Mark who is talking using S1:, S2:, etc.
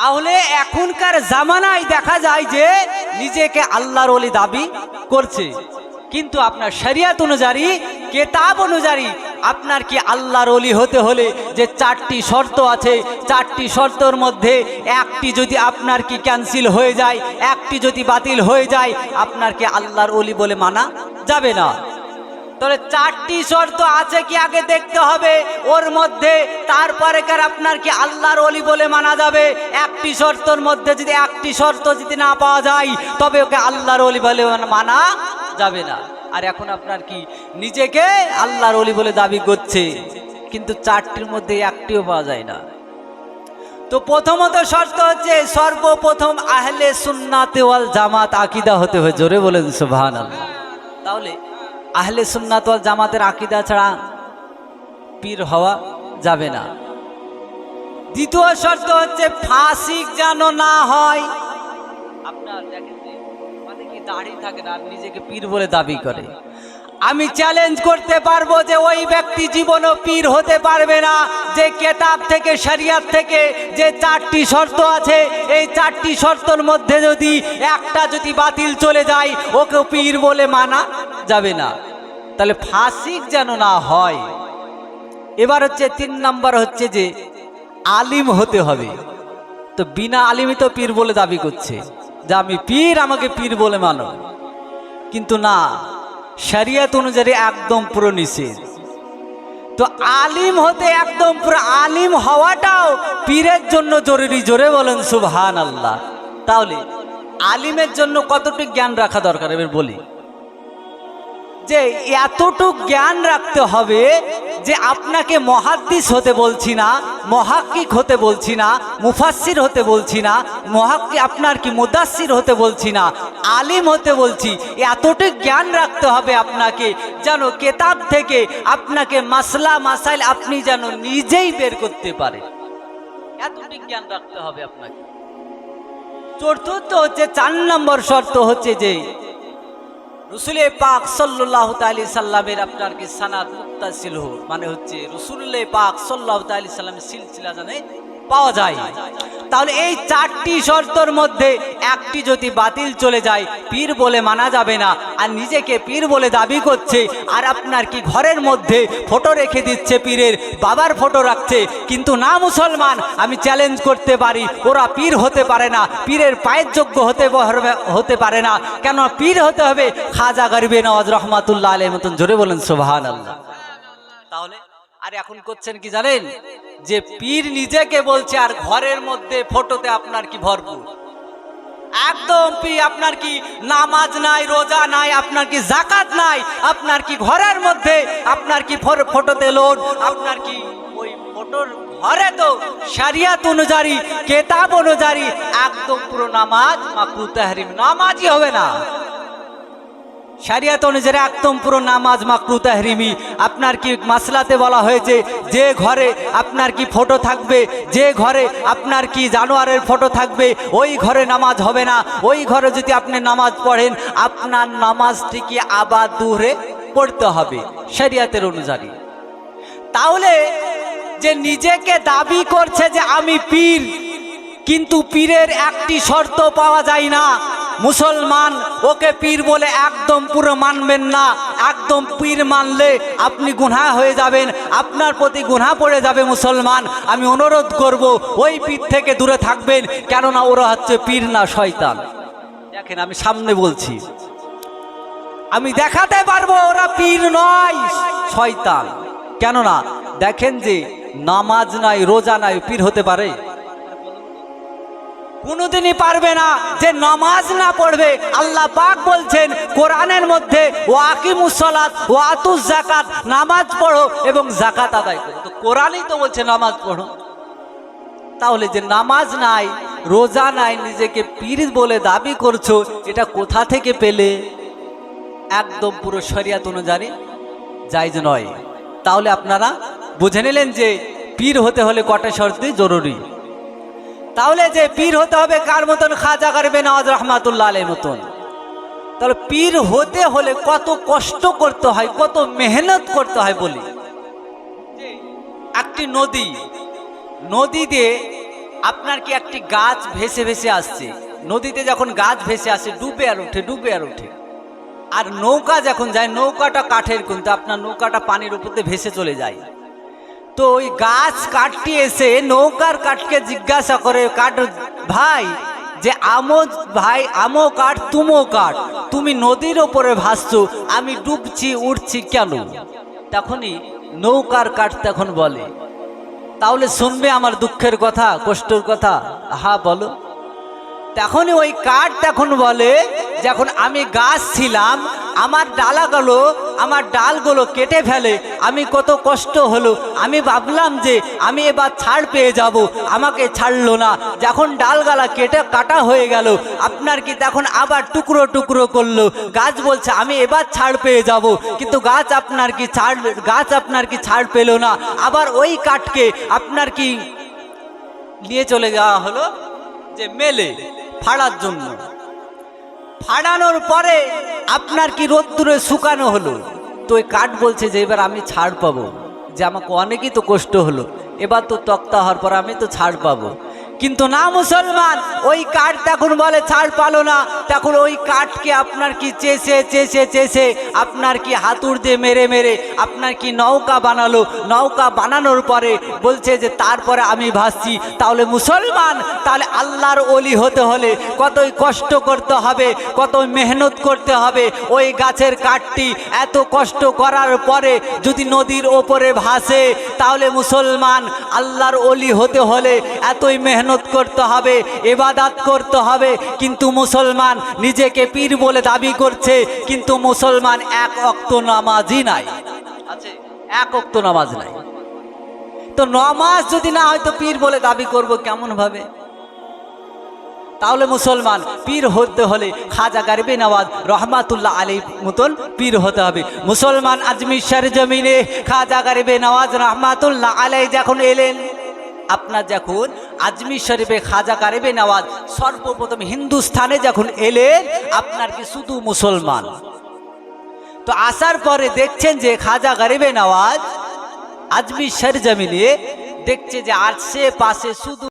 S1: তাহলে এখনকার জামানায় দেখা যায় যে নিজেকে আল্লাহর ওলি দাবি করছে। কিন্তু আপনার শরিয়াত অনুযায়ী, কেতাব অনুযায়ী আপনার কি আল্লাহর ওলি হতে হলে যে চারটি শর্ত আছে, চারটি শর্তর মধ্যে একটি যদি আপনার কি ক্যান্সেল হয়ে যায়, একটি যদি বাতিল হয়ে যায়, আপনার কি আল্লাহর ওলি বলে মানা যাবে না? তাহলে চারটি শর্ত আছে কি আগে দেখতে হবে। ওর মধ্যে, তারপরে কার আপনার কি আল্লাহর অলি বলে মানা যাবে? একটি শর্তর মধ্যে যদি একটি শর্ত যদি না পাওয়া যায়, তবে ওকে আল্লাহর অলি বলে মানা যাবে না। আর এখন আপনার কি, নিজেকে আল্লাহর অলি বলে দাবি করছে, কিন্তু চারটির মধ্যে একটিও পাওয়া যায় না। তো প্রথমত শর্ত হচ্ছে, সর্বপ্রথম আহলে সুন্নাতে জামাত আকিদা হতে হবে। জোরে বলে সুবহান আল্লাহ তাহলে আহলে সুন্নাত ওয়াল জামাতের আকিদা ছাড়া পীর হওয়া যাবে না। দ্বিতীয় শর্ত হচ্ছে ফাসিক যেন না হয়। আপনার দেখেন যে অনেকে দাড়ি থাকে না নিজেকে পীর বলে দাবি করে। আমি চ্যালেঞ্জ করতে পারব যে ওই ব্যক্তি জীবনও পীর হতে পারবে না। যে কেতাব থেকে, শরিয়াত থেকে যে চারটি শর্ত আছে, এই চারটি শর্তর মধ্যে যদি একটা যদি বাতিল চলে যায় ওকে পীর বলে মানা যাবে না। তাহলে ফাসিক যেন না হয়। এবার হচ্ছে তিন নাম্বার হচ্ছে যে আলিম হতে হবে। তো বিনা আলিমই তো পীর বলে দাবি করছে। যে আমি পীর, আমাকে পীর বলে মানো। কিন্তু না, শরিয়ত অনুযায়ী একদম পুরো নিষেধ। তো আলিম হতে একদম পুরো আলিম হওয়াটাও পীরের জন্য জরুরি। জোরে বলেন সুবহান আল্লাহ তাহলে আলিমের জন্য কতটুকু জ্ঞান রাখা দরকার? এবার বলি। যে এতটুক জ্ঞান রাখতে হবে যে আপনাকে মহাদ্দিস হতে বলছি না, মহাক্কিক হতে বলছি না মুফাসির হতে বলছি না, মহাক্কি আপনার কি মুদাসির হতে বলছি না, আলিম হতে বলছি। এতটুক জ্ঞান রাখতে হবে আপনাকে যেন কেতাব থেকে আপনাকে মাসলা, মাসাইল আপনি যেন নিজেই বের করতে পারে এতটুক জ্ঞান রাখতে হবে আপনাকে। চতুর্থ হচ্ছে, চার নম্বর শর্ত হচ্ছে যে রসুলে পাক সাল্লাহ তালি সাল্লামের আপনার কি সানাদ মুক্তাসিল মানে হচ্ছে রসুল্লে পাক সাল্লাহ তালি সাল্লামের সিলসিলা জানে পাওয়া যায়। তাহলে এই চারটি শর্তর মধ্যে একটি যদি বাতিল চলে যায়, পীর বলে মানা যাবে না। আর নিজেকে পীর বলে দাবি করছে, আর আপনার কি ঘরের মধ্যে ফটো রেখে দিচ্ছে পীরের? বাবার ফটো রাখছে, কিন্তু না মুসলমান, আমি চ্যালেঞ্জ করতে পারি, ওরা পীর হতে পারে না, পীরের পায়ের যোগ্য হতে হতে পারে না। কেন পীর হতে হবে খাজা গরিবে নওয়াজ রহমাতুল্লাহ আলের মতন। জোরে বলেন সোভান আল্লাহ তাহলে আর এখন করছেন কি জানেন? যে পীর নিজেকে বলছে, আর ঘরের মধ্যে ফটোতে আপনার কি ভরপুর? একদম পি আপনার কি নামাজ নাই, রোজা নাই, আপনার কি জাকাত নাই, আপনার কি ঘরের মধ্যে, আপনার কি ফটোতে লোড, আপনার কি ওই ফটোর ঘরে তো শরিয়াত অনুযায়ী, কেতাব অনুযায়ী একদম পুরো নামাজ মাকরু তাহরিম নামাজই হবে না। শরিয়াত অনুযায়ী একদম পুরো নামাজ মাকরু তাহরিমি। আপনার কি মাসলাতে বলা হয়েছে, যে ঘরে আপনার কি ফটো থাকবে, যে ঘরে আপনার কি জানোয়ারের ফটো থাকবে, ওই ঘরে নামাজ হবে না। ওই ঘরে যদি আপনি নামাজ পড়েন, আপনার নামাজটি কি আবার দূরে পড়তে হবে, শরিয়াতের অনুযায়ী। তাহলে যে নিজেকে দাবি করছে যে আমি পীর, কিন্তু পীরের একটি শর্ত পাওয়া যায় না। মুসলমান, ওকে পীর বলে একদম পুরো মানবেন না। একদম পীর মানলে আপনি গুনহা হয়ে যাবেন, আপনার প্রতি গুনহা পড়ে যাবে মুসলমান। আমি অনুরোধ করব, ওই পীর থেকে দূরে থাকবেন, কেননা ওরা হচ্ছে পীর না শয়তান। দেখেন, আমি সামনে বলছি। আমি দেখাতে পারব, ওরা পীর নয়, শয়তান। কেননা, দেখেন যে, নামাজ নাই, রোজা নাই, পীর হতে পারে? কোনোদিনই পারবে না যে নামাজ না পড়বে। আল্লাহ পাক বলছেন, কোরআনের মধ্যে ও আকিমুসলাত ও আতুস জাকাত নামাজ পড়ো এবং জাকাত আদায় করো। তো কোরআনই তো বলছে নামাজ পড়ো। তাহলে যে নামাজ নাই, রোজা নাই, নিজেকে পীর বলে দাবি করছ, এটা কোথা থেকে পেলে? একদম পুরো শরিয়াত অনুযায়ী জায়জ নয়। তাহলে আপনারা বুঝে নিলেন যে পীর হতে হলে কটা শর্তে জরুরি। তাহলে যে পীর হতে হবে কার মতন? খাজা করবে নওয়াজ রহমাতুল্লাহ আলের মতন। তাহলে পীর হতে হলে কত কষ্ট করতে হয়, কত মেহনত করতে হয় বলি। একটি নদী নদী দিয়ে আপনার কি একটি গাছ ভেসে ভেসে আসছে? নদীতে যখন গাছ ভেসে আসে, ডুবে আর ওঠে, ডুবে আর ওঠে। আর নৌকা যখন যায়, নৌকাটা কাঠের কিন্তু আপনার নৌকাটা পানির উপর দিয়ে ভেসে চলে যায়। তো ওই গাছ কাঠটি এসে নৌকার কাঠকে জিজ্ঞাসা করে, কাঠ ভাই, যে আমো ভাই আমো কাঠ তুমো কাঠ, তুমি নদীর ওপরে ভাসছো, আমি ডুবছি উঠছি কেন? তখনই নৌকার কাঠ তখন বলে, তাহলে শুনবে আমার দুঃখের কথা, কষ্টর কথা। হা বলো। তখনই ওই কাঠ তখন বলে, যখন আমি গাছ ছিলাম, আমার ডালা ডালাগুলো আমার ডালগুলো কেটে ফেলে। আমি কত কষ্ট হলো। আমি ভাবলাম যে আমি এবার ছাড় পেয়ে যাব। আমাকে ছাড়লো না। যখন ডালগালা কেটে কাটা হয়ে গেল, আপনার কি তখন আবার টুকরো টুকরো করল? গাছ বলছে, আমি এবার ছাড় পেয়ে যাব। কিন্তু গাছ আপনার কি ছাড়, গাছ আপনার কি ছাড় পেল না? আবার ওই কাঠকে আপনার কি নিয়ে চলে যাওয়া হলো? যে মেলে ফাড়ার জন্য। ফাড়ানোর পরে আপনার কি রোদ্দুরে শুকানো হলো? তো ওই কাঠ বলছে যে, এবার আমি ছাড় পাবো। যে আমাকে অনেকই তো কষ্ট হলো। এবার তো তক্তা হওয়ার পর আমি তো ছাড় পাবো। কিন্তু না, মুসলমান, ওই কাঠ তখন বলে ছাড় পালো না। তখন ওই কাঠকে আপনার কি চেষে চেষে চেষে, আপনার কি হাতুড় দিয়ে মেরে মেরে, আপনার কি নৌকা বানালো? নৌকা বানানোর পরে বলছে যে তারপরে আমি ভাসছি, তাহলে মুসলমান, তাহলে আল্লাহর অলি হতে হলে কতই কষ্ট করতে হবে, কতই মেহনত করতে হবে, ওই গাছের কাঠটি এত কষ্ট করার পরে যদি নদীর ওপরে ভাসে, তাহলে মুসলমান আল্লাহর অলি হতে হলে এতই মেহনত করতে হবে এবাদাত করতে হবে, কিন্তু মুসলমান নিজেকে পীর বলে দাবি করছে, কিন্তু মুসলমান এক অক্ত নামাজই নাই। এক অক্ত নামাজ নাই। তো নমাজ যদি না হয় তো পীর বলে দাবি করব কেমন ভাবে তাহলে মুসলমান, পীর হতে হলে খাজা গারবে নওয়াজ রহমাতুল্লাহ আলী মতন পীর হতে হবে। মুসলমান আজমির জমিনে খাজা গারবে নওয়াজ রহমাতুল্লাহ আলাই যখন এলেন, আপনার যখন আজমির শরীফে খাজা গারেবে নওয়াজ সর্বপ্রথম হিন্দুস্থানে যখন এলেন, আপনার কি শুধু মুসলমান? তো আসার পরে দেখছেন যে খাজা গারিবে নওয়াজ আজমির শর জমিনে দেখছে যে আশেপাশে শুধু